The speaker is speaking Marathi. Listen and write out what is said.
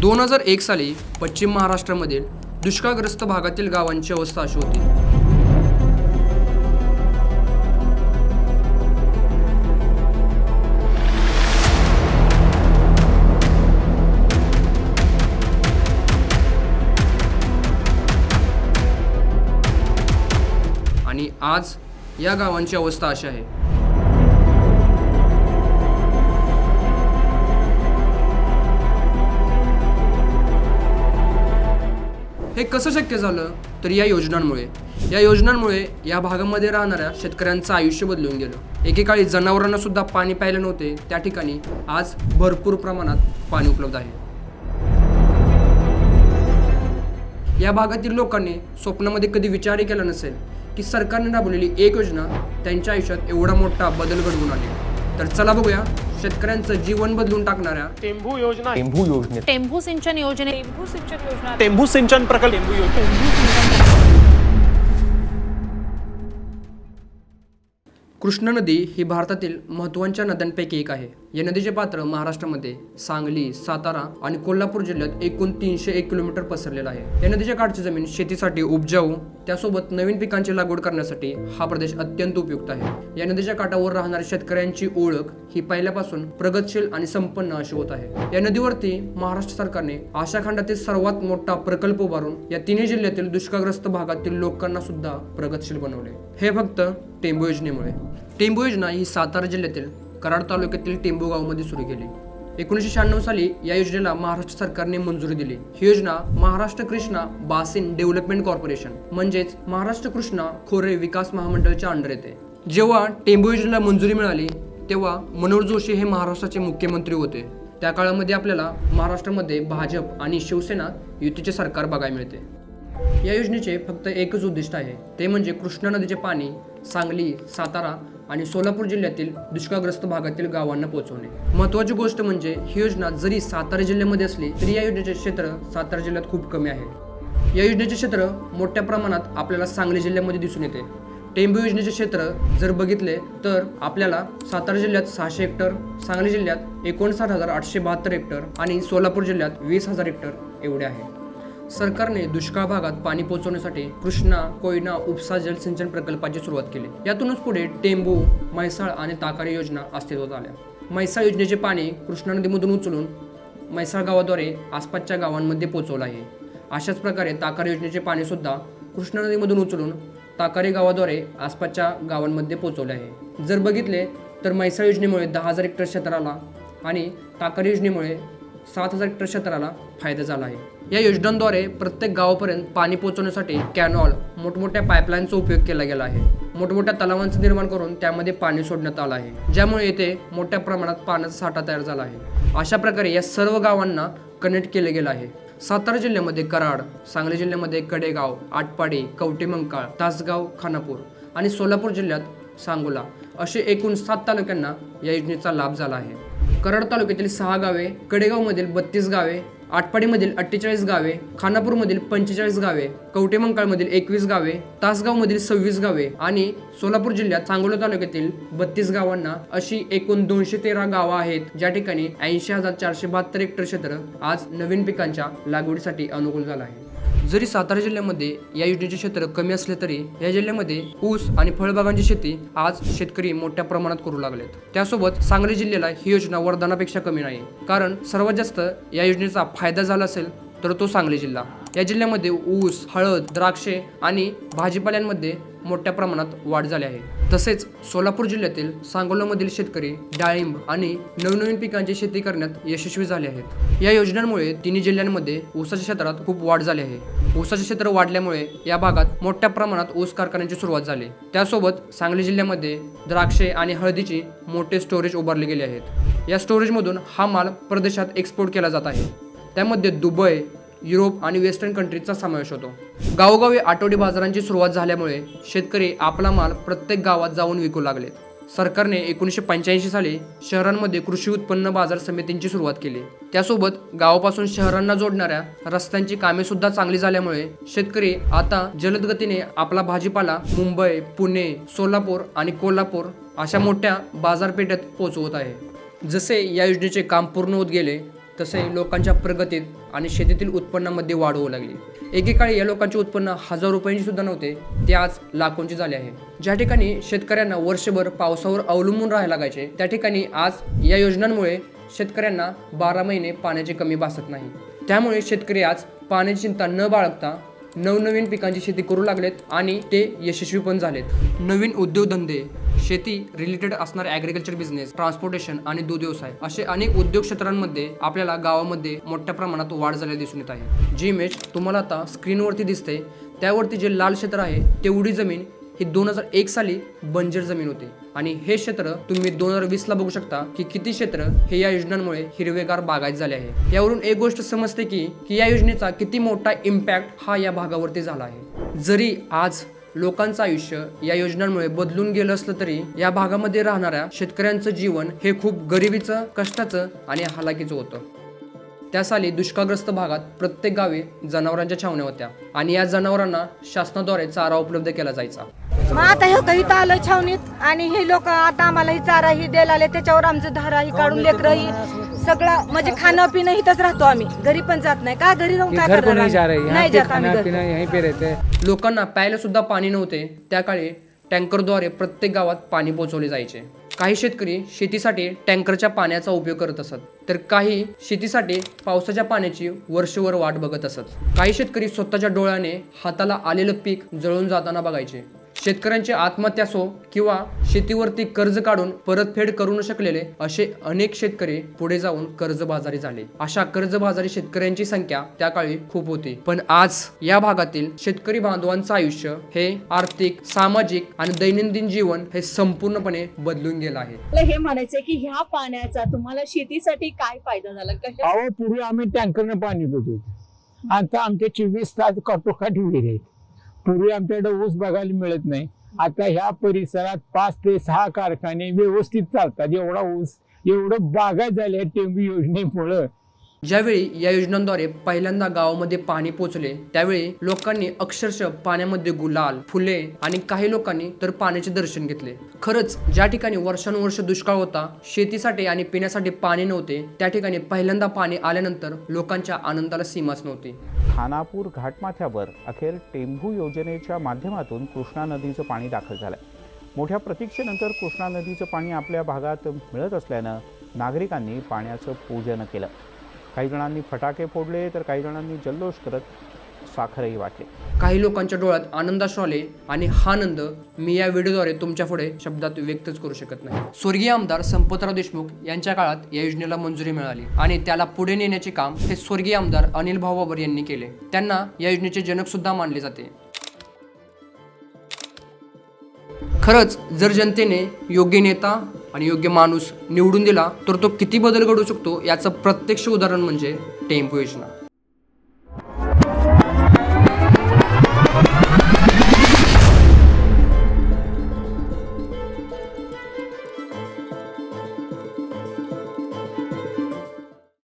दोन हजार एक साली पश्चिम महाराष्ट्रामधील दुष्काळग्रस्त भागातील गावांची अवस्था अशी होती. आणि आज या गावांची अवस्था अशी आहे. हे कसं शक्य झालं? तर या योजनांमुळे. या योजनांमुळे या भागामध्ये राहणाऱ्या शेतकऱ्यांचं आयुष्य बदलून गेलं. एकेकाळी जनावरांना सुद्धा पाणी प्यायला नव्हते. त्या ठिकाणी आज भरपूर प्रमाणात पाणी उपलब्ध आहे. या भागातील लोकांनी स्वप्नामध्ये कधी विचारही केला नसेल की सरकारने राबवलेली एक योजना त्यांच्या आयुष्यात एवढा मोठा बदल घडवून आली तर चला बघूया शेतकऱ्यांचं जीवन बदलून टाकणाऱ्या टेंभू योजना. टेंभू योजनेत. टेंभू सिंचन योजने टेंभू सिंचन योजना. टेंभू सिंचन प्रकल्प. टेंभू योजना. कृष्णा नदी ही भारतातील महत्त्वाच्या नद्यांपैकी एक आहे. या नदीचे पात्र महाराष्ट्रामध्ये सांगली सातारा आणि कोल्हापूर जिल्ह्यात एकूण तीनशे एक किलोमीटर पसरलेलं आहे. या नदीच्या काठची जमीन शेतीसाठी उपजाऊ त्यासोबत नवीन पिकांची लागवड करण्यासाठी हा प्रदेश अत्यंत उपयुक्त आहे. या नदीच्या काठावर राहणाऱ्या शेतकऱ्यांची ओळख ही पहिल्यापासून प्रगतशील आणि संपन्न अशी होत आहे. या नदीवरती महाराष्ट्र सरकारने आशा खंडातील सर्वात मोठा प्रकल्प उभारून या तिन्ही जिल्ह्यातील दुष्काळग्रस्त भागातील लोकांना सुद्धा प्रगतशील बनवले. हे फक्त टेंबू योजनेमुळे. टेंबू योजना ही सातारा जिल्ह्यातील कराड तालुक्यातील टेंबूगावमध्ये सुरू केले. एकोणीसशे शहाण्णव साली या योजनेला महाराष्ट्र सरकारने मंजुरी दिली. ही योजना Maharashtra Krishna basin development corporation म्हणजेच महाराष्ट्र कृष्णा खोरे विकास महामंडळच्या अंडर येते. जेव्हा टेंबू योजनेला मंजुरी मिळाली तेव्हा मनोहर जोशी हे महाराष्ट्राचे मुख्यमंत्री होते. त्या काळामध्ये आपल्याला महाराष्ट्रामध्ये भाजप आणि शिवसेना युतीचे सरकार बघायला मिळते. या योजनेचे फक्त एकच उद्दिष्ट आहे. ते म्हणजे कृष्णा नदीचे पाणी सांगली सातारा आणि सोलापूर जिल्ह्यातील दुष्काळग्रस्त भागातील गावांना पोहोचवणे. महत्त्वाची गोष्ट म्हणजे ही योजना जरी सातारा जिल्ह्यामध्ये असली तरी या योजनेचे क्षेत्र सातारा जिल्ह्यात खूप कमी आहे. या योजनेचे क्षेत्र मोठ्या प्रमाणात आपल्याला सांगली जिल्ह्यामध्ये दिसून येते. टेंबू योजनेचे क्षेत्र जर बघितले तर आपल्याला सातारा जिल्ह्यात सहाशे हेक्टर सांगली जिल्ह्यात एकोणसाठ हजार आठशे बहात्तर हेक्टर आणि सोलापूर जिल्ह्यात वीस हजार हेक्टर एवढे आहे. सरकारने दुष्काळ भागात पाणी पोहोचवण्यासाठी कृष्णा कोयना उपसा जलसिंचन प्रकल्पाची सुरुवात केली. यातूनच पुढे टेंबू म्हैसाळ आणि ताकारी योजना अस्तित्वात आल्या. म्हैसाळ योजनेचे पाणी कृष्णा नदीमधून उचलून म्हैसाळ गावाद्वारे आसपासच्या गावांमध्ये पोहोचवलं आहे. अशाच प्रकारे ताकारी योजनेचे पाणीसुद्धा कृष्णा नदीमधून उचलून ताकारी गावाद्वारे आसपासच्या गावांमध्ये पोहोचवले आहे. जर बघितले तर म्हैसाळ योजनेमुळे दहा हजार हेक्टर क्षेत्राला आणि ताकारी योजनेमुळे सात हजार हेक्टर क्षेत्राला फायदा झाला आहे. या योजनांद्वारे प्रत्येक गावापर्यंत पाणी पोहोचवण्यासाठी कॅनॉल मोठमोठ्या पाईपलाईनचा उपयोग केला गेला आहे. मोठमोठ्या तलावांचं निर्माण करून त्यामध्ये पाणी सोडण्यात आलं आहे. ज्यामुळे येथे मोठ्या प्रमाणात पाण्याचा साठा तयार झाला आहे. अशा प्रकारे या सर्व गावांना कनेक्ट केले गेलं आहे. सातारा जिल्ह्यामध्ये कराड सांगली जिल्ह्यामध्ये कडेगाव आटपाडी कवटेमंकाळ तासगाव खानापूर आणि सोलापूर जिल्ह्यात सांगोला असे एकूण सात तालुक्यांना या योजनेचा लाभ झाला आहे. कराड तालुक्यातील सहा गावे कडेगावमधील बत्तीस गावे आटपाडीमधील अठ्ठेचाळीस गावे खानापूरमधील पंचेचाळीस गावे कवटेमंकाळमधील एकवीस गावे तासगावमधील सव्वीस गावे आणि सोलापूर जिल्ह्यात सांगोला तालुक्यातील बत्तीस गावांना अशी एकूण दोनशे तेरा गावं आहेत. ज्या ठिकाणी ऐंशी हजार चारशे बहात्तर हेक्टर क्षेत्र आज नवीन पिकांच्या लागवडीसाठी अनुकूल झालं आहे. जरी सातारा जिल्ह्यामध्ये या योजनेचे क्षेत्र कमी असले तरी या जिल्ह्यामध्ये ऊस आणि फळबागांची शेती आज शेतकरी मोठ्या प्रमाणात करू लागलेत. त्यासोबत सांगली जिल्ह्याला ही योजना वरदानापेक्षा कमी नाही. कारण सर्वात जास्त या योजनेचा फायदा झाला असेल तर तो सांगली जिल्हा. या जिल्ह्यामध्ये ऊस हळद द्राक्षे आणि भाजीपाल्यांमध्ये मोठ्या प्रमाणात वाढ झाली आहे. तसेच सोलापूर जिल्ह्यातील सांगोलामधील शेतकरी डाळिंब आणि नवनवीन पिकांची शेती करण्यात यशस्वी झाले आहेत. या योजनांमुळे तिन्ही जिल्ह्यांमध्ये ऊसाच्या क्षेत्रात खूप वाढ झाली आहे. ऊसाचे क्षेत्र वाढल्यामुळे या भागात मोठ्या प्रमाणात ऊस कारखान्यांची सुरुवात झाली. त्यासोबत सांगली जिल्ह्यामध्ये द्राक्षे आणि हळदीची मोठे स्टोरेज उभारले गेले आहेत. या स्टोरेजमधून हा माल परदेशात एक्सपोर्ट केला जात आहे. त्यामध्ये दुबई युरोप आणि वेस्टर्न कंट्रीजचा समावेश होतो. गावोगावी आठवडी बाजारांची सुरुवात झाल्यामुळे शेतकरी आपला माल प्रत्येक गावात जाऊन विकू लागलेत. सरकारने एकोणीसशे पंच्याऐंशी साली शहरांमध्ये कृषी उत्पन्न बाजार समितींची सुरुवात केली. त्यासोबत गावापासून शहरांना जोडणाऱ्या रस्त्यांची कामे सुद्धा चांगली झाल्यामुळे शेतकरी आता जलद गतीने आपला भाजीपाला मुंबई पुणे सोलापूर आणि कोल्हापूर अशा मोठ्या बाजारपेठेत पोहोचवत आहे. जसे या योजनेचे काम पूर्ण होत गेले तसे लोकांच्या प्रगतीत आणि शेतीतील उत्पन्नामध्ये वाढ होऊ लागली. एकेकाळी या लोकांचे उत्पन्न हजार रुपयांची सुद्धा नव्हते ते आज लाखोंचे झाले आहे. ज्या ठिकाणी शेतकऱ्यांना वर्षभर पावसावर अवलंबून राहायला लागायचे त्या ठिकाणी आज या योजनांमुळे शेतकऱ्यांना बारा महिने पाण्याची कमी भासत नाही. त्यामुळे शेतकरी आज पाण्याची चिंता न बाळगता नवनवीन पिकांची शेती करू लागलेत आणि ते यशस्वी पण झालेत. नवीन उद्योगधंदे शेती रिलेटेड असणारे ॲग्रिकल्चर बिझनेस ट्रान्सपोर्टेशन आणि दूध व्यवसाय असे अनेक उद्योग क्षेत्रांमध्ये आपल्याला गावामध्ये मोठ्या प्रमाणात वाढ झालेली दिसून येत आहे. जी इमेज तुम्हाला आता स्क्रीनवरती दिसते त्यावरती जे लाल क्षेत्र आहे तेवढी जमीन ही दोन हजार एक साली बंजर जमीन होती. आणि हे क्षेत्र तुम्ही दोन हजार वीसला बघू शकता की किती क्षेत्र हे या योजनांमुळे हिरवेगार बागायत झाले आहे. यावरून एक गोष्ट समजते की की या योजनेचा किती मोठा इम्पॅक्ट हा या भागावरती झाला आहे. जरी आज लोकांचं आयुष्य या योजनांमुळे बदलून गेलं असलं तरी या भागामध्ये राहणाऱ्या शेतकऱ्यांचं जीवन हे खूप गरिबीचं कष्टाचं आणि हालाकीचं होतं. त्या साली दुष्काळग्रस्त भागात प्रत्येक गावी जनावरांच्या छावण्या होत्या आणि या जनावरांना शासनाद्वारे चारा उपलब्ध केला जायचा. मग आता हे काही इथं आलं छावणीत आणि हे लोक आता आम्हाला ही चारा ही द्यायला आले त्याच्यावर आमचं धारा ही काढून लेकरं ही सगळं म्हणजे खाणं पिणं इथंच राहतो आम्ही. घरी पण जात नाही. का घरी राहून काय घर को करणार नहीं जा रहे आम्ही? यहाँ नाही पे जात आम्ही खाना घरी. पीना यहीं पे रहते हैं लोकांना प्यायला सुद्धा पाणी नव्हते. त्या काळी टँकरद्वारे प्रत्येक गावात पाणी पोहोचवले जायचे. काही शेतकरी शेतीसाठी टँकरच्या पाण्याचा उपयोग करत असत. तर काही शेतीसाठी पावसाच्या पाण्याची वर्षभर वाट बघत असत. काही शेतकरी स्वतःच्या डोळ्याने हाताला आलेलं पीक जळून जाताना बघायचे. शेतकऱ्यांची आत्महत्या असो किंवा शेतीवरती कर्ज काढून परतफेड करू न शकलेले असे अनेक शेतकरी पुढे जाऊन कर्जबाजारी झाले. अशा कर्जबाजारी शेतकऱ्यांची संख्या त्या काळी खूप होती. पण आज या भागातील शेतकरी बांधवांचं आयुष्य हे आर्थिक सामाजिक आणि दैनंदिन जीवन हे संपूर्णपणे बदलून गेलं आहे. मला हे म्हणायचंय की ह्या पाण्याचा तुम्हाला शेतीसाठी काय फायदा झाला? कशा अहो पूर्वी आम्ही टँकरनं पाणी देतो आता आमच्या चोवीस तास काठोकाठ विहीर आहेत पूर्वी आमच्याकडे ऊस बघायला मिळत नाही. आता ह्या परिसरात पाच ते सहा कारखाने व्यवस्थित चालतात. एवढा ऊस एवढं बागायत झाल्या टेंबू योजनेमुळं. ज्यावेळी या योजनांद्वारे पहिल्यांदा गावामध्ये पाणी पोचले त्यावेळी लोकांनी अक्षरशः पाण्यामध्ये गुलाल फुले आणि काही लोकांनी तर पाण्याचे दर्शन घेतले. खरंच ज्या ठिकाणी वर्षानुवर्ष दुष्काळ होता शेतीसाठी आणि पिण्यासाठी पाणी नव्हते त्या ठिकाणी पहिल्यांदा पाणी आल्यानंतर लोकांच्या आनंदाला सीमाच नव्हती. खानापूर घाटमाथ्यावर अखेर टेंभू योजनेच्या माध्यमातून कृष्णा नदीचं पाणी दाखल झालं मोठ्या प्रतीक्षेनंतर कृष्णा नदीचं पाणी आपल्या भागात मिळत असल्यानं नागरिकांनी पाण्याचं पूजन केलं. काही जणांनी फटाके फोडले तर काही जणांनी जल्लोष करत साखरही वाटले. काही लोकांच्या डोळ्यात आनंदाश्रू आले आणि हा आनंद मी या व्हिडिओद्वारे तुमच्यापुढे शब्दात व्यक्तच करू शकत नाही. स्वर्गीय आमदार संपतराव देशमुख यांच्या काळात या योजनेला मंजुरी मिळाली आणि त्याला पुढे नेण्याचे काम हे स्वर्गीय आमदार अनिल भाऊ बाबर यांनी केले. त्यांना या योजनेचे जनक सुद्धा मानले जाते. खरंच जर जनतेने योग्य नेता आणि योग्य माणूस निवडून दिला तर तो किती बदल घडू शकतो याचं प्रत्यक्ष उदाहरण म्हणजे टेम्पो योजना.